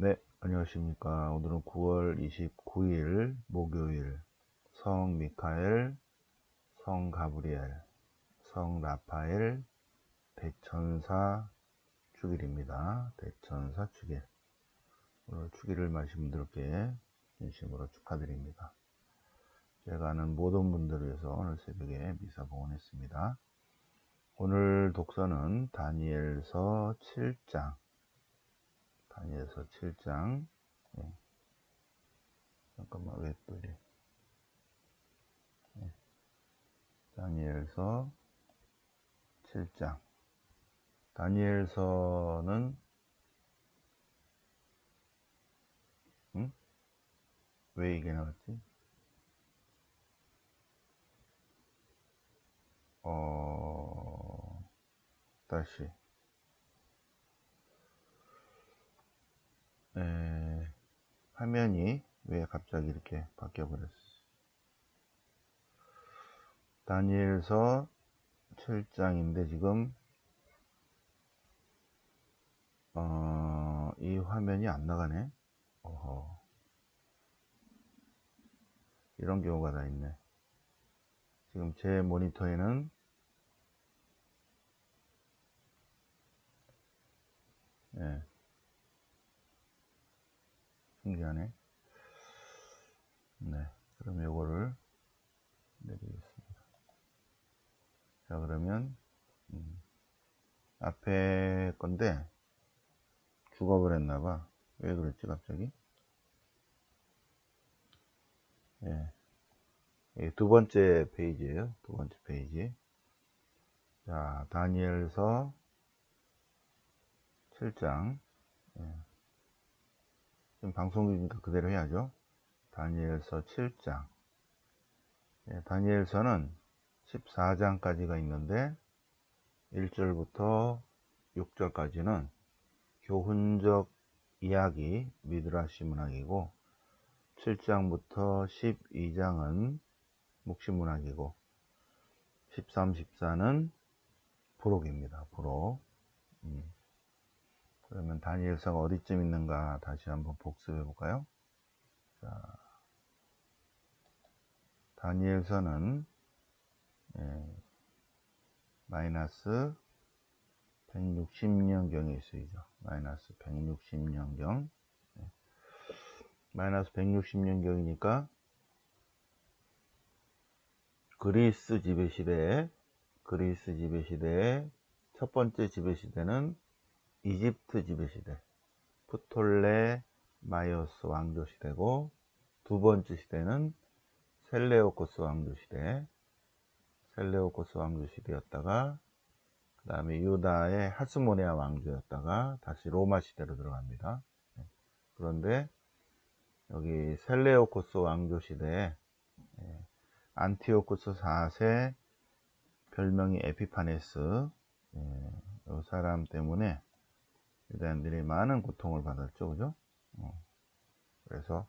네, 안녕하십니까. 오늘은 9월 29일 목요일 성 미카엘, 성 가브리엘, 성 라파엘, 대천사 축일입니다. 대천사 축일. 오늘 축일을 마신 분들께 진심으로 축하드립니다. 제가 아는 모든 분들을 위해서 오늘 새벽에 미사 봉헌했습니다. 오늘 독서는 다니엘서 7장 다니엘서 7장 예. 잠깐만 왜 또 이래 예. 다니엘서 7장 다니엘서는 응? 왜 이게 나왔지? 어 다시 화면이 왜 갑자기 이렇게 바뀌어 버렸어 다니엘서 7장인데 지금 어, 이 화면이 안 나가네 어허. 이런 경우가 다 있네 지금 제 모니터에는 예. 신기하네. 네. 그럼 요거를 내리겠습니다. 자, 그러면, 음, 앞에 건데, 죽어버렸나봐. 왜 그랬지, 갑자기? 예. 두 번째 페이지에요. 두 번째 페이지. 자, 다니엘서 7장. 예. 지금 방송 중이니까 그대로 해야죠. 다니엘서 7장. 예, 다니엘서는 14장까지가 있는데 1절부터 6절까지는 교훈적 이야기 미드라시 문학이고 7장부터 12장은 묵시 문학이고 13, 14는 부록입니다. 부록. 음. 그러면 다니엘서가 어디쯤 있는가 다시 한번 복습해 볼까요? 자, 다니엘서는 예, 마이너스 160년경에 있어야죠. 마이너스 160년경. 예. 마이너스 160년경이니까 그리스 지배 시대에 그리스 지배 시대의 첫 번째 지배 시대는 이집트 지배시대. 프톨레 마이오스 왕조 시대고 두 번째 시대는 셀레오코스 왕조 시대. 셀레오코스 왕조 시대였다가 그 다음에 유다의 하스모니아 왕조였다가 다시 로마 시대로 들어갑니다. 네. 그런데 여기 셀레오코스 왕조 시대에 예, 안티오코스 4세 별명이 에피파네스 이 예, 사람 때문에 유대인들이 많은 고통을 받았죠, 그죠? 어. 그래서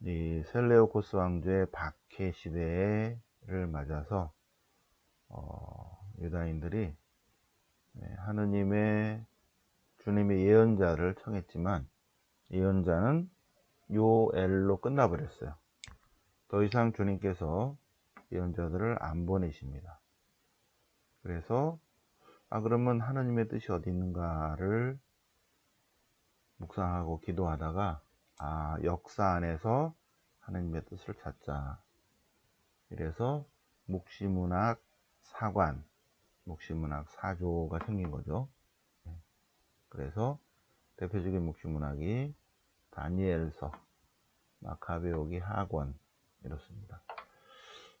이 셀레오코스 왕조의 박해 시대를 맞아서 어, 유다인들이 네, 하느님의 주님의 예언자를 청했지만 예언자는 요엘로 끝나버렸어요. 더 이상 주님께서 예언자들을 안 보내십니다. 그래서 아 그러면 하나님의 뜻이 어디 있는가를 묵상하고 기도하다가 아 역사 안에서 하나님의 뜻을 찾자. 이래서 묵시문학 사관 묵시문학 사조가 생긴 거죠. 네. 그래서 대표적인 묵시문학이 다니엘서 마카베오기 학원 이렇습니다.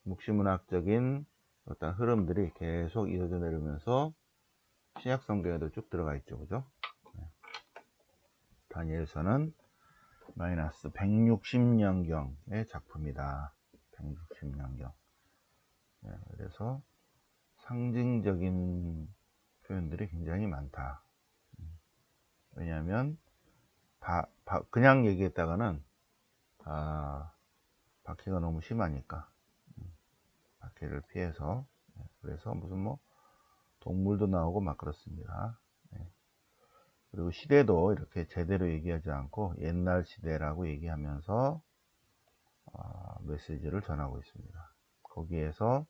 묵시문학적인 어떤 흐름들이 계속 이어져 내려면서 신약 성경에도 쭉 들어가 있죠. 그죠? 네. 다니엘서는 마이너스 160년경의 작품이다. 160년경. 네, 그래서 상징적인 표현들이 굉장히 많다. 왜냐하면 바, 바, 그냥 얘기했다가는 아, 박해가 너무 심하니까 음, 박해를 피해서 네, 그래서 무슨 뭐 동물도 나오고 막 그렇습니다. 네. 그리고 시대도 이렇게 제대로 얘기하지 않고 옛날 시대라고 얘기하면서 어, 메시지를 전하고 있습니다. 거기에서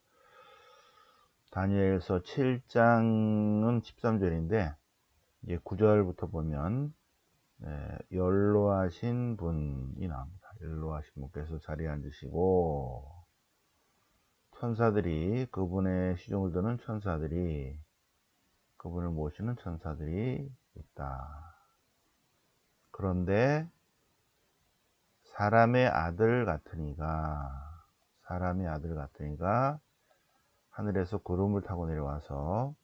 다니엘서 7장은 13절인데 이제 9절부터 보면 네, 연로하신 분이 나옵니다. 연로하신 분께서 자리에 앉으시고 천사들이 그분의 시종을 드는 천사들이 그분을 모시는 천사들이 있다. 그런데 사람의 아들 같으니가 사람의 아들 같으니가 하늘에서 구름을 타고 내려와서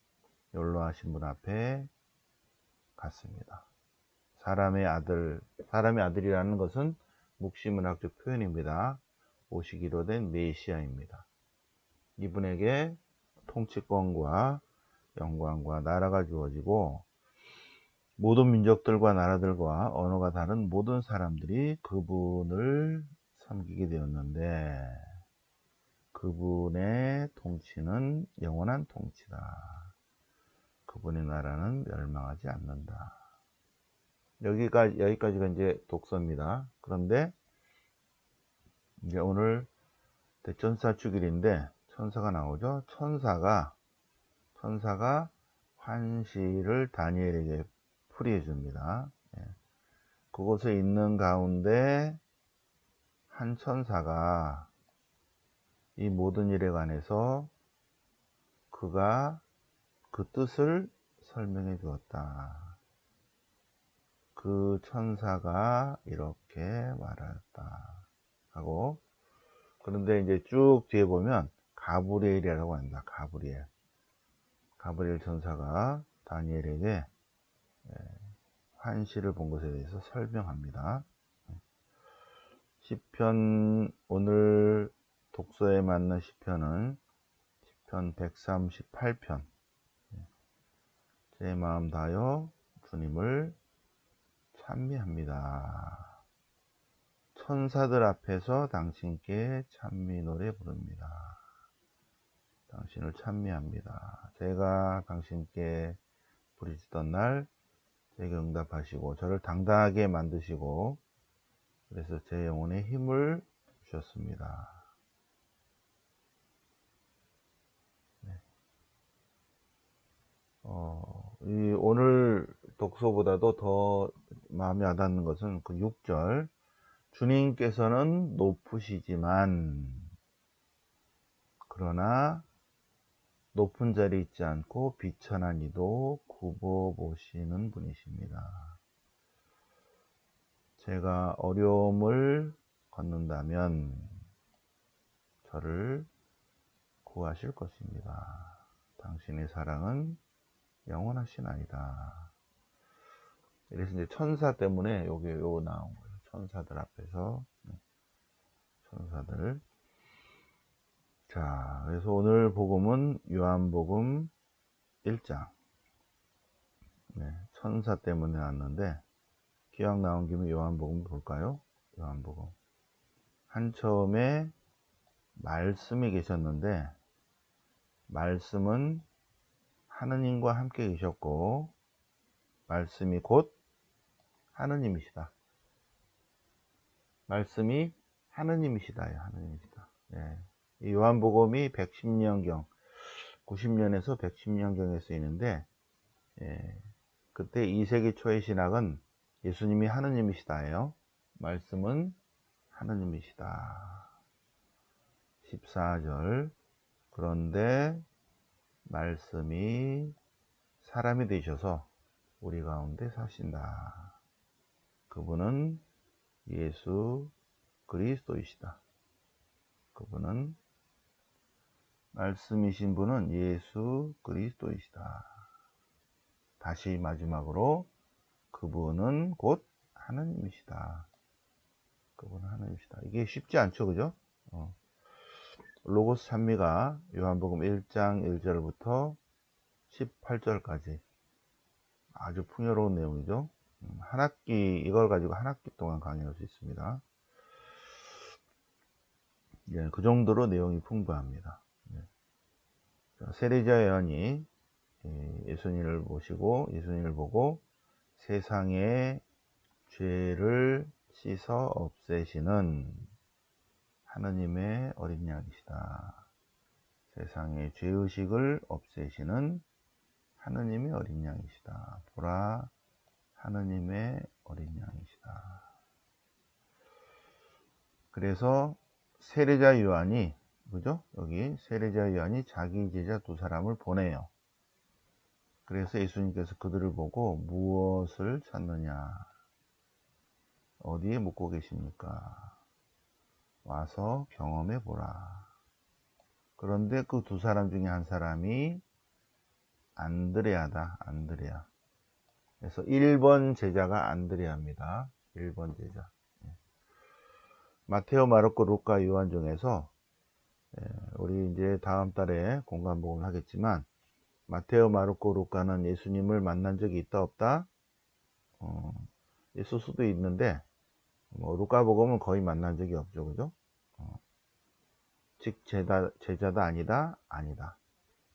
연로하신 분 앞에 갔습니다. 사람의 아들, 사람의 아들이라는 것은 묵시문학적 표현입니다. 오시기로 된 메시아입니다. 이분에게 통치권과 영광과 나라가 주어지고 모든 민족들과 나라들과 언어가 다른 모든 사람들이 그분을 섬기게 되었는데 그분의 통치는 영원한 통치다. 그분의 나라는 멸망하지 않는다. 여기까지, 여기까지가 이제 독서입니다. 그런데 이제 오늘 대천사 축일인데 천사가 나오죠. 천사가 천사가 환시를 다니엘에게 풀이해 줍니다. 예. 그곳에 있는 가운데 한 천사가 이 모든 일에 관해서 그가 그 뜻을 설명해 주었다. 그 천사가 이렇게 말하였다. 하고 그런데 이제 쭉 뒤에 보면 가브리엘이라고 합니다. 가브리엘. 가브리엘 천사가 다니엘에게 환시를 본 것에 대해서 설명합니다. 시편 오늘 독서에 맞는 시편은 시편 138편 제 마음 다여 주님을 찬미합니다. 천사들 앞에서 당신께 찬미 노래 부릅니다. 당신을 찬미합니다. 제가 당신께 부르짖던 날 제게 응답하시고 저를 당당하게 만드시고 그래서 제 영혼에 힘을 주셨습니다. 네. 어, 이 오늘 독서보다도 더 마음에 와닿는 것은 그 6절 주님께서는 높으시지만 그러나 높은 자리에 있지 않고 비천한 이도 굽어 보시는 분이십니다. 제가 어려움을 걷는다면 저를 구하실 것입니다. 당신의 사랑은 영원하신 아니다. 이래서 이제 천사 때문에 여기 요 나온 거예요. 천사들 앞에서 네. 천사들 자, 그래서 오늘 복음은 요한복음 1장. 네, 천사 때문에 왔는데, 기왕 나온 김에 요한복음 볼까요? 요한복음. 한 처음에 말씀이 계셨는데, 말씀은 하느님과 함께 계셨고, 말씀이 곧 하느님이시다. 말씀이 하느님이시다요, 하느님이시다. 네. 요한복음이 110년경, 90년에서 110년경에 쓰이는데, 예, 그때 2세기 초의 신학은 예수님이 하느님이시다예요. 말씀은 하느님이시다. 14절. 그런데 말씀이 사람이 되셔서 우리 가운데 사신다. 그분은 예수 그리스도이시다. 그분은 말씀이신 분은 예수 그리스도이시다. 다시 마지막으로 그분은 곧 하나님이시다. 그분은 하나님이시다. 이게 쉽지 않죠, 그죠? 어. 로고스 찬미가 요한복음 1장 1절부터 18절까지 아주 풍요로운 내용이죠. 음, 한 학기, 이걸 가지고 한 학기 동안 강의할 수 있습니다. 예, 그 정도로 내용이 풍부합니다. 세리자 예언이 예, 예수님을 모시고 예수님을 보고 세상의 죄를 씻어 없애시는 하느님의 어린 양이시다. 세상의 죄의식을 없애시는 하느님의 어린 양이시다. 보라, 하느님의 어린 양이시다. 그래서 세례자 요한이 그죠? 여기 세례자 요한이 자기 제자 두 사람을 보내요. 그래서 예수님께서 그들을 보고 무엇을 찾느냐? 어디에 묵고 계십니까? 와서 경험해 보라. 그런데 그 두 사람 중에 한 사람이 안드레아다. 안드레아. 그래서 1번 제자가 안드레아입니다. 1번 제자. 예. 마테오, 마르코, 루카, 요한 중에서 예, 우리 이제 다음 달에 공간복음을 하겠지만 마테오, 마르코, 루카는 예수님을 만난 적이 있다 없다? 어, 있을 수도 있는데 뭐 루카복음은 거의 만난 적이 없죠, 그죠? 어, 즉 제자, 제자다 아니다 아니다.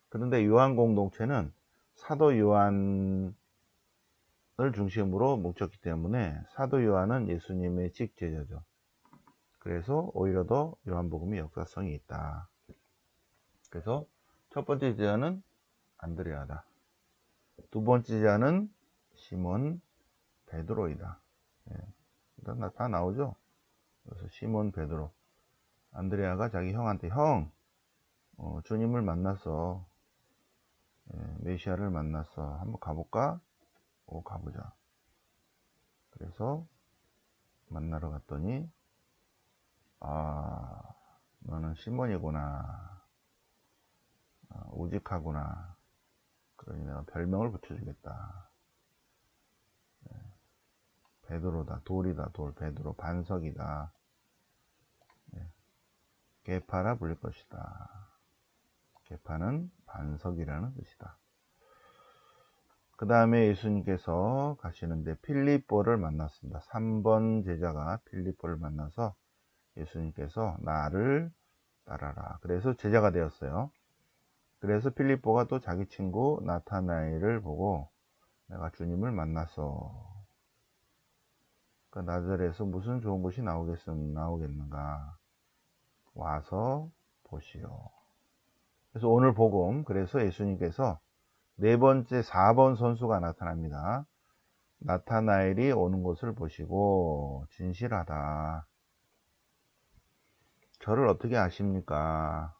그런데 요한 공동체는 사도 요한을 중심으로 뭉쳤기 때문에 사도 요한은 예수님의 직 제자죠. 그래서 오히려 더 요한복음이 역사성이 있다. 그래서 첫 번째 제자는 안드레아다. 두 번째 제자는 시몬 베드로이다. 예. 다 나오죠. 그래서 시몬 베드로. 안드레아가 자기 형한테 형 어, 주님을 만났어. 예, 메시아를 만났어. 한번 가볼까? 오 가보자. 그래서 만나러 갔더니 아 너는 시몬이구나. 아, 우직하구나. 그러니 내가 별명을 붙여주겠다. 예, 베드로다, 돌이다, 돌, 베드로, 반석이다. 예, 개파라 불릴 것이다. 개파는 반석이라는 뜻이다. 그 다음에 예수님께서 가시는데 필리뽀를 만났습니다. 3번 제자가 필리뽀를 만나서 예수님께서 나를 따라라. 그래서 제자가 되었어요. 그래서 필리뽀가 또 자기 친구 나타나엘을 보고 내가 주님을 만났어. 그 나절에서 무슨 좋은 것이 나오겠, 나오겠는가. 와서 보시오. 그래서 오늘 복음, 그래서 예수님께서 네 번째 4번 선수가 나타납니다. 나타나엘이 오는 것을 보시고 진실하다. 저를 어떻게 아십니까?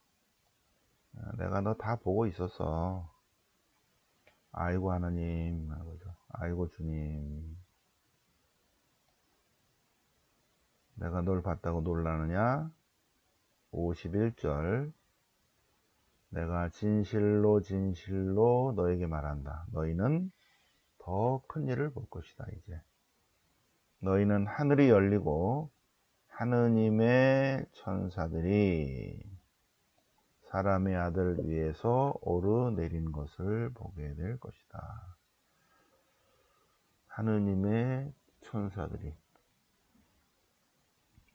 내가 너 다 보고 있었어. 아이고 하나님, 아이고 주님. 내가 널 봤다고 놀라느냐? 51절 내가 진실로 진실로 너에게 말한다. 너희는 더 큰 일을 볼 것이다. 이제 너희는 하늘이 열리고 하느님의 천사들이 사람의 아들 위에서 오르내린 것을 보게 될 것이다. 하느님의 천사들이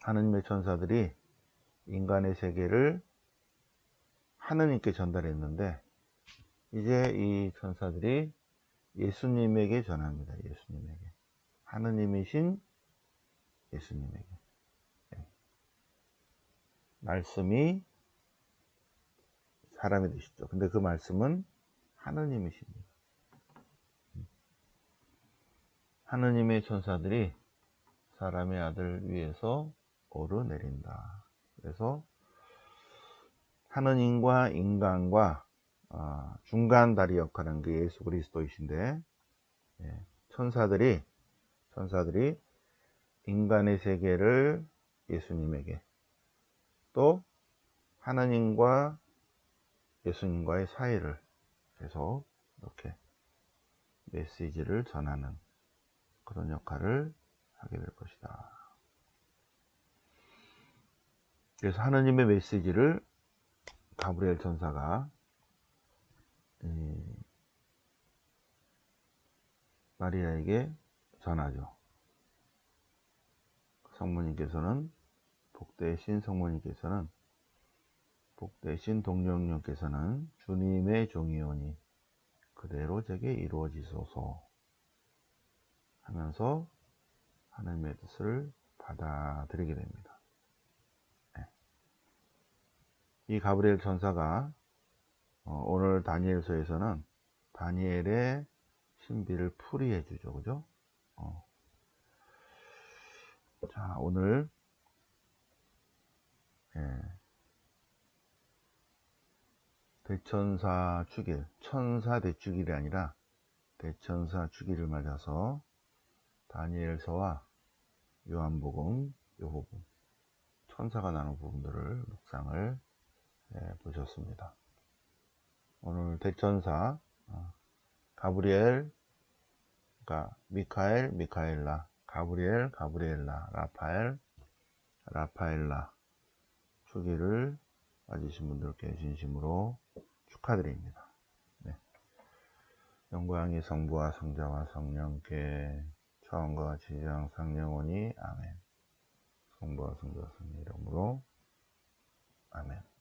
하느님의 천사들이 인간의 세계를 하느님께 전달했는데 이제 이 천사들이 예수님에게 전합니다. 예수님에게. 하느님이신 예수님에게. 네. 말씀이 사람이 되시죠. 근데 그 말씀은 하느님이십니다. 하느님의 천사들이 사람의 아들 위에서 오르내린다. 그래서 하느님과 인간과 어, 중간 다리 역할은 그 예수 그리스도이신데 예, 천사들이 천사들이 인간의 세계를 예수님에게 또 하나님과 예수님과의 사이를 계속 이렇게 메시지를 전하는 그런 역할을 하게 될 것이다. 그래서 하나님의 메시지를 가브리엘 천사가 마리아에게 전하죠. 성모님께서는 복되신 성모님께서는 복되신 동령님께서는 주님의 종이오니 그대로 제게 이루어지소서. 하면서 하나님의 뜻을 받아들이게 됩니다. 네. 이 가브리엘 천사가 어, 오늘 다니엘서에서는 다니엘의 신비를 풀이해 주죠. 그죠? 어. 자, 오늘 예. 대천사 축일, 천사 대축일이 아니라 대천사 축일을 맞아서 다니엘서와 요한복음, 요호복음, 천사가 나눈 부분들을 묵상을 예, 보셨습니다. 오늘 대천사 어, 가브리엘, 그러니까 미카엘, 미카엘라, 가브리엘, 가브리엘라, 라파엘, 라파엘라 주기를 맞으신 분들께 진심으로 축하드립니다. 네. 영광이 성부와 성자와 성령께 처음과 같이 항상 영원히 아멘. 성부와 성자와 성령 이름으로 아멘.